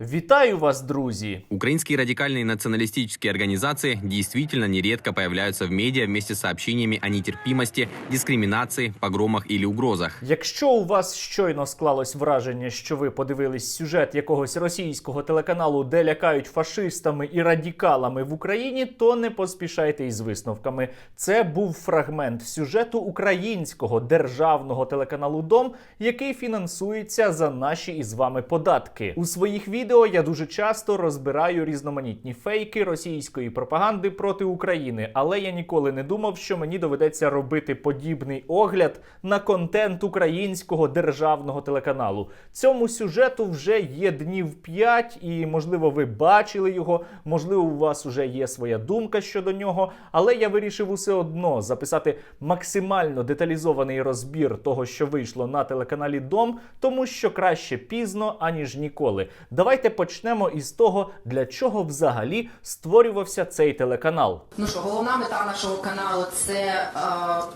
Вітаю вас, друзі! Украинские радикальные националистические организации действительно нередко появляются в медиа вместе с сообщениями о нетерпимости, дискриминации, погромах или угрозах. Якщо у вас щойно склалось враження, що ви подивились сюжет якогось російського телеканалу, де лякають фашистами і радикалами в Україні, то не поспішайте із висновками. Це був фрагмент сюжету українського державного телеканалу Дом, який фінансується за наші із вами податки. У своїх відео я дуже часто розбираю різноманітні фейки російської пропаганди проти України, але я ніколи не думав, що мені доведеться робити подібний огляд на контент українського державного телеканалу. Цьому сюжету вже є днів 5, і можливо ви бачили його, можливо, у вас вже є своя думка щодо нього. Але я вирішив усе одно записати максимально деталізований розбір того, що вийшло на телеканалі Дом, тому що краще пізно аніж ніколи. Давайте почнемо із того, для чого взагалі створювався цей телеканал. Ну що, головна мета нашого каналу це е,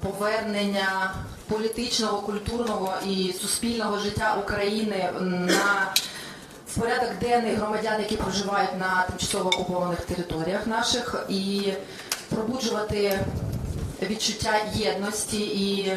повернення політичного, культурного і суспільного життя України на в порядок денний громадян, які проживають на тимчасово окупованих територіях наших, і пробуджувати відчуття єдності і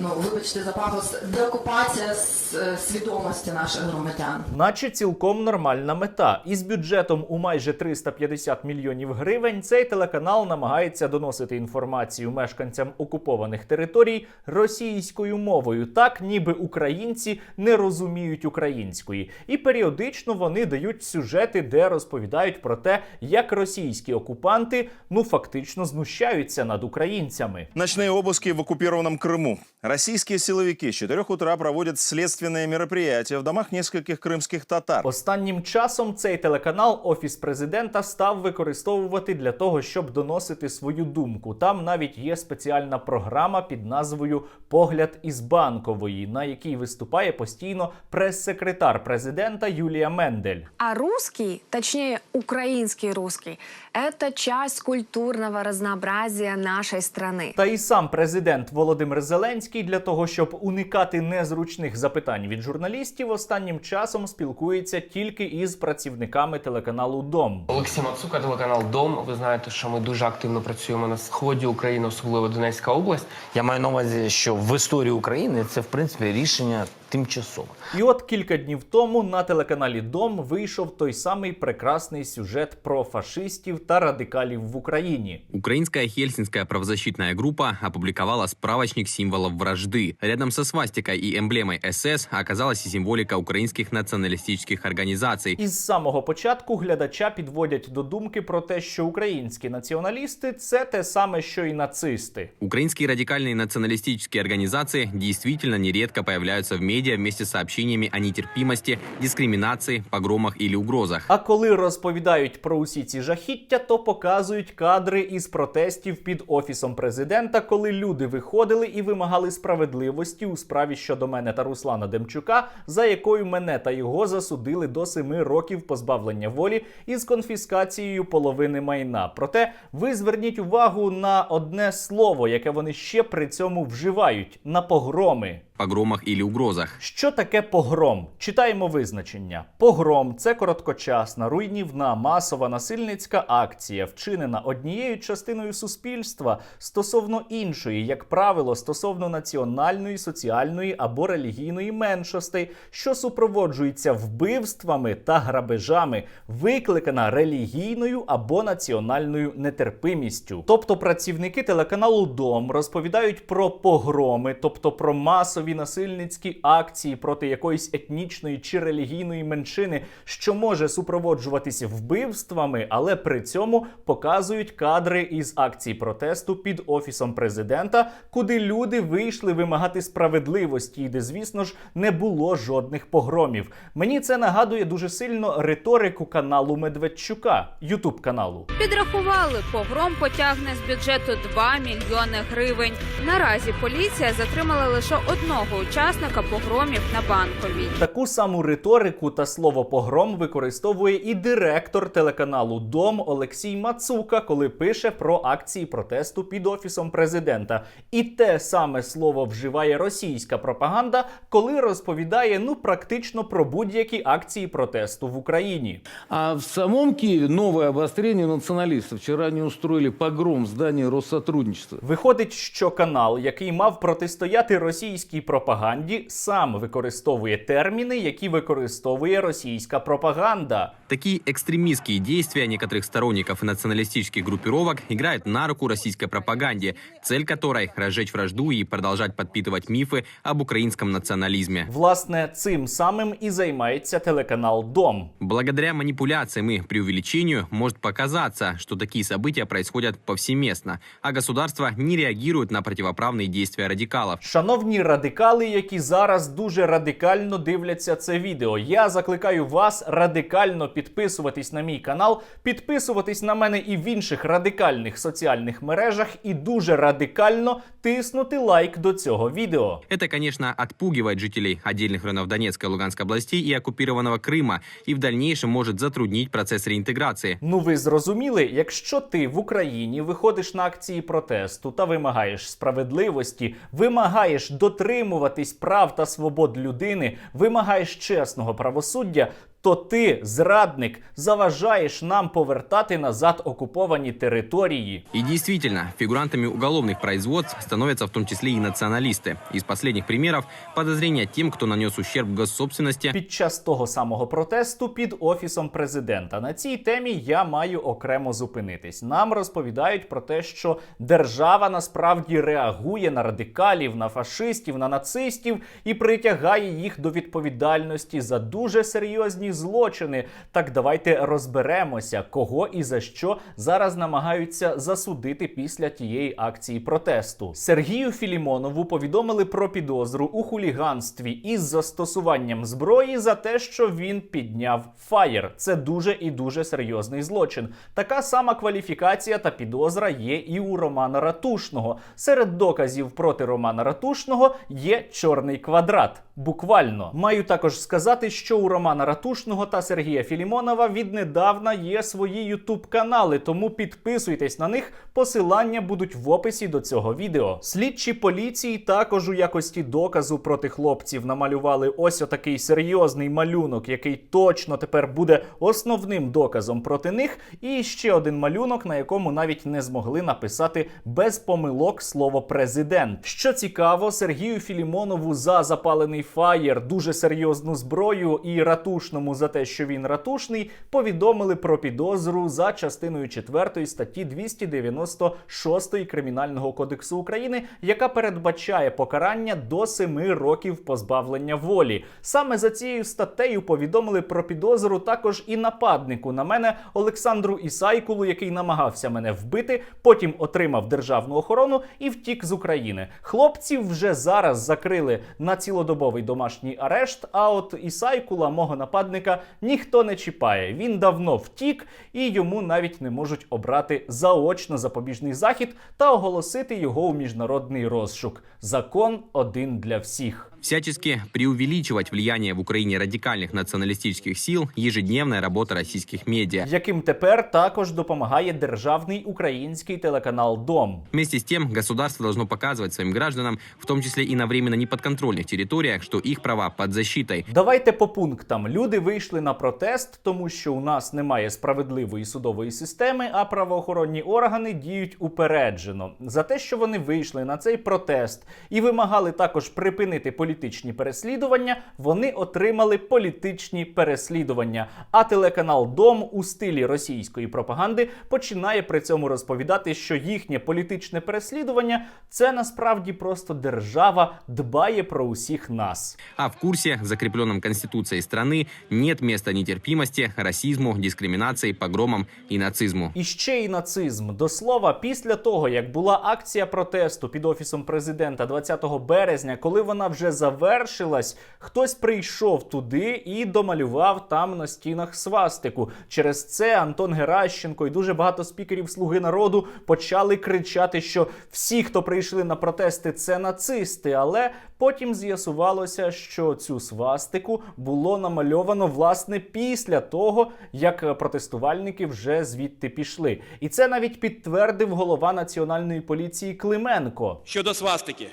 Ну, вибачте за пафос, деокупація с- е, свідомості наших громадян. Наче цілком нормальна мета. Із бюджетом у майже 350 мільйонів гривень цей телеканал намагається доносити інформацію мешканцям окупованих територій російською мовою, так ніби українці не розуміють української. І періодично вони дають сюжети, де розповідають про те, як російські окупанти ну фактично знущаються над українцями. Ночные обыски в оккупированном Крыму. Российские силовики с 4 утра проводят следственные мероприятия в домах нескольких крымских татар. Останнім часом цей телеканал Офіс президента став використовувати для того, щоб доносити свою думку. Там навіть є спеціальна програма під назвою Погляд із банкової, на якій виступає постійно прес-секретар президента Юлія Мендель. А русский, точнее украинский русский, это часть культурного разнообразия нашей страны. Та і сам президент Володимир Зеленський для того, щоб уникати незручних запитань від журналістів, останнім часом спілкується тільки із працівниками телеканалу Дом. Олексій Мацука, телеканал Дом. Ви знаєте, що ми дуже активно працюємо на сході України, особливо Донецька область. Я маю на увазі, що в історії України це в принципі рішення тимчасове. І от кілька днів тому на телеканалі Дом вийшов той самий прекрасний сюжет про фашистів та радикалів в Україні. Украинская хельсинская правозащитная группа опубликовала справочник символов вражды. Рядом со свастикой и эмблемой СС оказалась и символика украинских националистических организаций. Із самого початку глядача підводять до думки про те, що українські націоналісти це те саме, що і нацисти. Украинские радикальные националистические организации действительно нередко появляются в медиа вместе с сообщениями о нетерпимости, дискриминации, погромах или угрозах. А коли розповідають про усі ці жахіття, то показують кадри із протестів під офісом президента, коли люди виходили і вимагали справедливості у справі щодо мене та Руслана Демчука, за якою мене та його засудили до семи років позбавлення волі із конфіскацією половини майна. Проте ви зверніть увагу на одне слово, яке вони ще при цьому вживають на погроми. Погромах или угрозах. Що таке погром? Читаємо визначення. Погром це короткочасна, руйнівна, масова насильницька акція, вчинена однією частиною суспільства стосовно іншої, як правило, стосовно національної, соціальної або релігійної меншостей, що супроводжується вбивствами та грабежами, викликана релігійною або національною нетерпимістю. Тобто працівники телеканалу Дом розповідають про погроми, тобто про масові насильницькі акції проти якоїсь етнічної чи релігійної меншини, що може супроводжуватися вбивствами, але при цьому показують кадри із акцій протесту під офісом президента, куди люди вийшли вимагати справедливості, і де, звісно ж, не було жодних погромів. Мені це нагадує дуже сильно риторику каналу Медведчука, Ютуб каналу. Підрахували, погром потягне з бюджету 2 мільйони гривень. Наразі поліція затримала лише одного головного учасника погромів на банковій. Таку саму риторику та слово погром використовує і директор телеканалу Дом Олексій Мацука, коли пише про акції протесту під офісом президента. І те саме слово вживає російська пропаганда, коли розповідає ну практично про будь-які акції протесту в Україні. А в самом Киеве новое обострение националистов. Вчера они устроили погром в здании Россотрудничества. Виходить, що канал, який мав протистояти російській пропаганді, сам використовує терміни, які використовує російська пропаганда. Такие экстремистские действия некоторых сторонников и националистических группировок играют на руку российской пропаганде, цель которой – разжечь вражду и продолжать подпитывать мифы об украинском национализме. Власне, цим самим і займається телеканал Дом. Благодаря манипуляциям и преувеличению может показаться, что такие события происходят повсеместно, а государство не реагирует на противоправные действия радикалов. Шановні радикали, які зараз дуже радикально дивляться це відео. Я закликаю вас радикально підписуватись на мій канал, підписуватись на мене і в інших радикальних соціальних мережах, і дуже радикально тиснути лайк до цього відео. Это, конечно, отпугивает жителей отдельных районов Донецкой и Луганской областей и оккупированного Крыма, и в дальнейшем может затруднить процесс реинтеграции. Ну ви зрозуміли, якщо ти в Україні виходиш на акції протесту та вимагаєш справедливості, вимагаєш дотримуватись прав та свобод людини, вимагаєш чесного правосуддя. то ти, зрадник, заважаєш нам повертати назад окуповані території. И действительно, фигурантами уголовных производств становятся в том числе и националисты. Из последних примеров – подозрения тем, кто нанес ущерб госсобственности, Під час того самого протесту під офісом президента на цій темі я маю окремо зупинитись. Нам розповідають про те, що держава насправді реагує на радикалів, на фашистів, на нацистів і притягає їх до відповідальності за дуже серйозні злочини. Так давайте розберемося, кого і за що зараз намагаються засудити після тієї акції протесту. Сергію Філімонову повідомили про підозру у хуліганстві із застосуванням зброї за те, що він підняв фаєр. Це дуже і дуже серйозний злочин. Така сама кваліфікація та підозра є і у Романа Ратушного. Серед доказів проти Романа Ратушного є чорний квадрат. Буквально маю також сказати, що у Романа Ратушного та Сергія Філімонова віднедавна є свої ютуб канали, тому підписуйтесь на них. Посилання будуть в описі до цього відео. Слідчі поліції також у якості доказу проти хлопців намалювали ось отакий серйозний малюнок, який точно тепер буде основним доказом проти них. І ще один малюнок, на якому навіть не змогли написати без помилок слово президент. Що цікаво, Сергію Філімонову за запалений фаєр, дуже серйозну зброю і ратушному за те, що він ратушний, повідомили про підозру за частиною 4 статті 296 Кримінального кодексу України, яка передбачає покарання до 7 років позбавлення волі. Саме за цією статтею повідомили про підозру також і нападнику на мене Олександру Ісайкулу, який намагався мене вбити, потім отримав державну охорону і втік з України. Хлопців вже зараз закрили на цілодобовий домашній арешт. А от Ісайкула, мого нападника, ніхто не чіпає. Він давно втік, і йому навіть не можуть обрати заочно запобіжний захід та оголосити його у міжнародний розшук. Закон один для всіх. всячески преувеличивать влияние в Украине радикальных националистических сил, ежедневная работа российских медиа. яким тепер також допомагає державний український телеканал Дом. Вместе с тем, государство должно показывать своим гражданам, в том числе и на временно неподконтрольных территориях, что их права под защитой. Давайте по пунктам. Люди вийшли на протест, тому що у нас немає справедливої судової системи, а правоохоронні органи діють упереджено. За те, що вони вийшли на цей протест і вимагали також припинити політичні переслідування, вони отримали політичні переслідування. А телеканал Дом у стилі російської пропаганди починає при цьому розповідати, що їхнє політичне переслідування це насправді просто держава дбає про усіх нас. А в курсе, закрепленном Конституцией страны, Нет места нетерпимости, расизму, дискриминации, погромам и нацизму. І ще й нацизм. До слова, після того, як була акція протесту під офісом президента 20 березня, коли вона вже завершилась, хтось прийшов туди і домалював там на стінах свастику. Через це Антон Геращенко і дуже багато спікерів Слуги народу почали кричати, що всі, хто прийшли на протести, це нацисти. Але потім з'ясувалося, що цю свастику було намальовано власне після того, як е, протестувальники вже звідти пішли. І це навіть підтвердив голова національної поліції Клименко. Щодо свастики,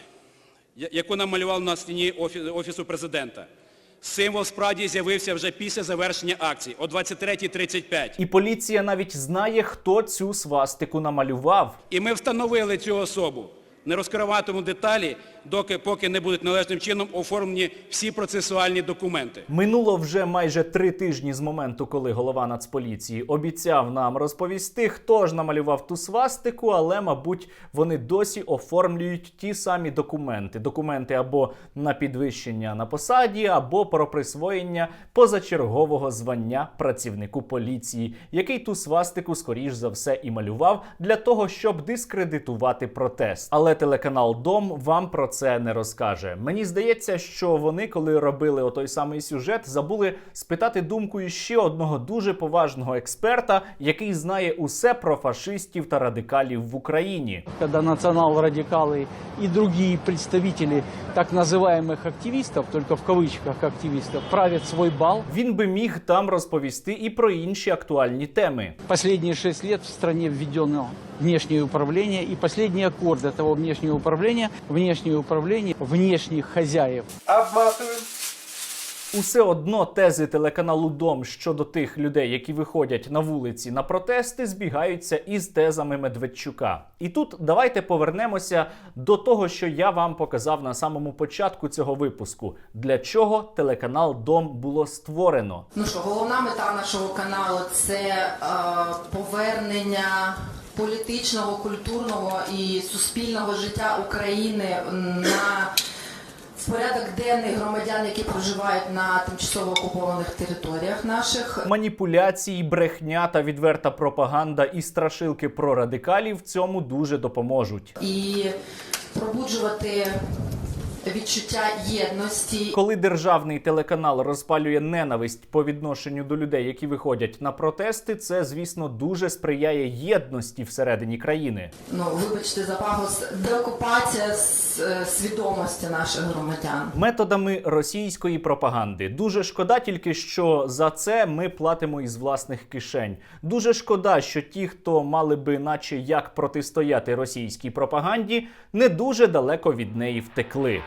яку намалював на стіні Офі- Офісу президента. Символ справді з'явився вже після завершення акції о 23.35. І поліція навіть знає, хто цю свастику намалював. І ми встановили цю особу. Не розкриватиму деталі, доки поки не будуть належним чином оформлені всі процесуальні документи. Минуло вже майже три тижні з моменту, коли голова Нацполіції обіцяв нам розповісти, хто ж намалював ту свастику, але, мабуть, вони досі оформлюють ті самі документи: документи або на підвищення на посаді, або про присвоєння позачергового звання працівнику поліції, який ту свастику, скоріш за все, і малював для того, щоб дискредитувати протест. Але телеканал Дом вам про це не розкаже. Мені здається, що вони, коли робили отой самий сюжет, забули спитати думку іще одного дуже поважного експерта, який знає усе про фашистів та радикалів в Україні. когда национал-радикалы и другие представители так называемых активистов, только в кавычках активистов, правят свой бал. Він би міг там розповісти і про інші актуальні теми. Последние шесть лет в стране введено внешнее управление, и последний аккорд этого внешнего управления – внешнее управление внешних хозяев. Усе одно тези телеканалу Дом щодо тих людей, які виходять на вулиці на протести, збігаються із тезами Медведчука. І тут давайте повернемося до того, що я вам показав на самому початку цього випуску. Для чого телеканал Дом було створено? Ну що, головна мета нашого каналу це е, повернення політичного, культурного і суспільного життя України на в порядок денний громадян, які проживають на тимчасово окупованих територіях наших. Маніпуляції, брехня та відверта пропаганда і страшилки про радикалів цьому дуже допоможуть. і пробуджувати відчуття єдності. Коли державний телеканал розпалює ненависть по відношенню до людей, які виходять на протести, це звісно дуже сприяє єдності всередині країни. Ну вибачте за пагос, деокупація е, свідомості наших громадян. Методами російської пропаганди дуже шкода, тільки що за це ми платимо із власних кишень. Дуже шкода, що ті, хто мали би, наче як протистояти російській пропаганді, не дуже далеко від неї втекли.